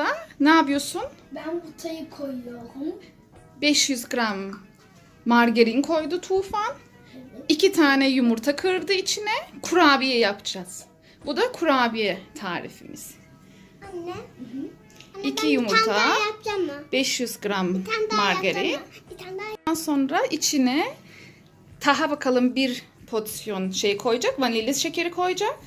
anda ne yapıyorsun? Ben butayı koyuyorum. 500 gram margarin koydu Tufan. Evet. İki tane yumurta kırdı içine. Kurabiye yapacağız. Bu da kurabiye tarifimiz. Anne. Anne, İki ben Bir yumurta. tane daha yapacağım mı? 500 gram margarin. yapacağım mı? Bir tane daha Ondan sonra içine taha bakalım bir porsiyon şey koyacak. Vanilya şekeri koyacak.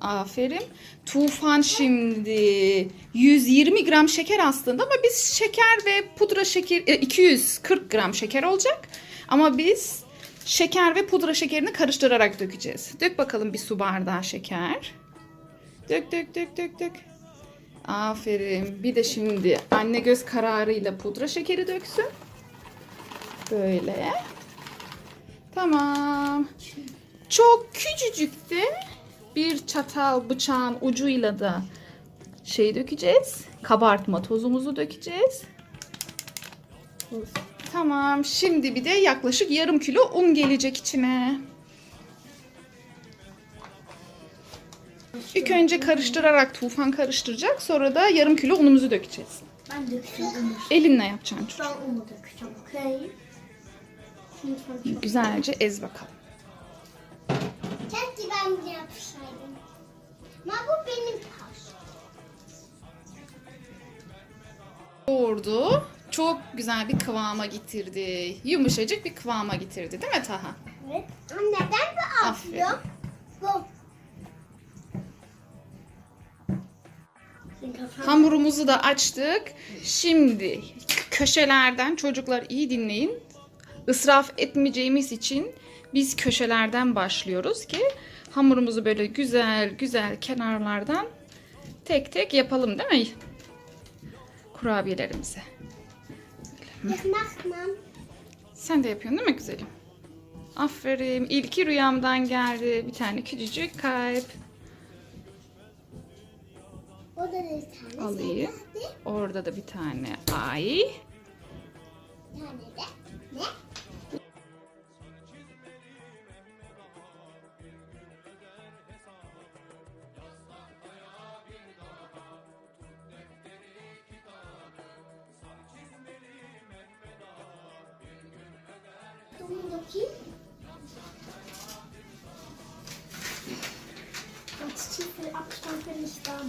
Aferin. Tufan şimdi 120 gram şeker aslında ama biz şeker ve pudra şeker e, 240 gram şeker olacak. Ama biz şeker ve pudra şekerini karıştırarak dökeceğiz. Dök bakalım bir su bardağı şeker. Dök dök dök dök dök. Aferin. Bir de şimdi anne göz kararıyla pudra şekeri döksün. Böyle. Tamam. Çok küçücük de bir çatal bıçağın ucuyla da şey dökeceğiz. Kabartma tozumuzu dökeceğiz. Tamam. Şimdi bir de yaklaşık yarım kilo un gelecek içine. İlk önce karıştırarak Tufan karıştıracak. Sonra da yarım kilo unumuzu dökeceğiz. Ben döküyorum. Elinle yapacaksın çocuğum. Ben onu dökeceğim. Çok- Güzelce ez bakalım. Ama bu benim taş. Yoğurdu. Çok güzel bir kıvama getirdi. Yumuşacık bir kıvama getirdi değil mi Taha? Evet. Neden bu Aferin. atıyor? Bu. Hamurumuzu da açtık. Şimdi köşelerden çocuklar iyi dinleyin. Israf etmeyeceğimiz için biz köşelerden başlıyoruz ki hamurumuzu böyle güzel güzel kenarlardan tek tek yapalım değil mi? Kurabiyelerimizi. Yapmam. Sen de yapıyorsun değil mi güzelim? Aferin. İlki rüyamdan geldi. Bir tane küçücük kalp. O da bir tane. Alayım. Orada da bir tane ay. Bir tane de. Ganz zu viel Abstand bin ich gar.